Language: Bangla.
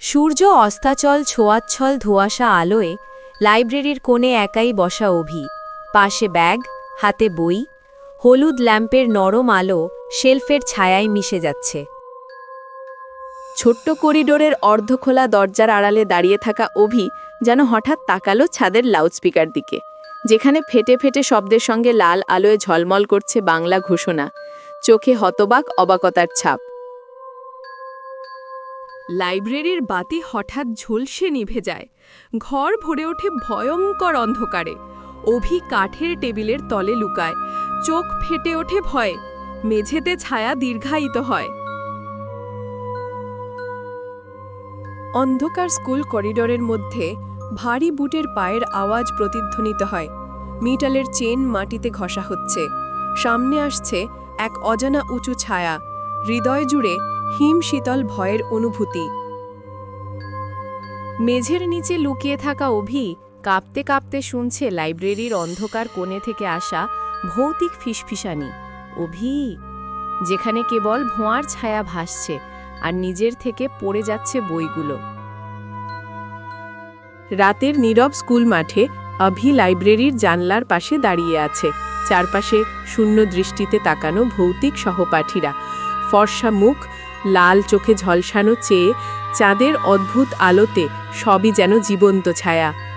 সূর্য অস্তাচল, ছোয়াচ্ছল ধোঁয়াশা আলোয় লাইব্রেরির কোণে একাই বসা অভি। পাশে ব্যাগ, হাতে বই, হলুদ ল্যাম্পের নরম আলো শেলফের ছায়ায় মিশে যাচ্ছে। ছোট্ট করিডোরের অর্ধখোলা দরজার আড়ালে দাঁড়িয়ে থাকা অভি যেন হঠাৎ তাকালো ছাদের লাউডস্পিকার দিকে, যেখানে ফেটে ফেটে শব্দের সঙ্গে লাল আলোয় ঝলমল করছে বাংলা ঘোষণা। চোখে হতবাক অবাকতার ছাপ। লাইব্রেরির বাতি হঠাৎ ঝলসে নিভে যায়। ঘর ভরে ওঠে ভয়ঙ্কর অন্ধকারে। অভি কাঠের টেবিলের তলে লুকায়। চোখ ফেটে ওঠে ভয়ে। মেঝেতে ছায়া দীর্ঘায়িত হয়। অন্ধকার স্কুল করিডোরের মধ্যে ভারী বুটের পায়ের আওয়াজ প্রতিধ্বনিত হয়। মিটালের চেন মাটিতে ঘষা হচ্ছে। সামনে আসছে এক অজানা উঁচু ছায়া। হৃদয় জুড়ে হিম শীতল ভয়ের অনুভূতি। মেঝের নিচে লুকিয়ে থাকা অভি কাঁপতে কাঁপতে শুনছে লাইব্রেরির অন্ধকার কোণে থেকে আসা ভৌতিক ফিসফিসানি। অভি, যেখানে কেবল ভোঁয়ার ছায়া ভাসছে আর নিজের থেকে পড়ে যাচ্ছে বইগুলো। রাতের নীরব স্কুল মাঠে অভি লাইব্রেরির জানলার পাশে দাঁড়িয়ে আছে। চারপাশে শূন্য দৃষ্টিতে তাকানো ভৌতিক সহপাঠীরা। ফর্সা মুখ লাল চোখে ঝলসানো চেয়ে চাঁদের অদ্ভুত আলোতে সবই যেন জীবন্ত ছায়া।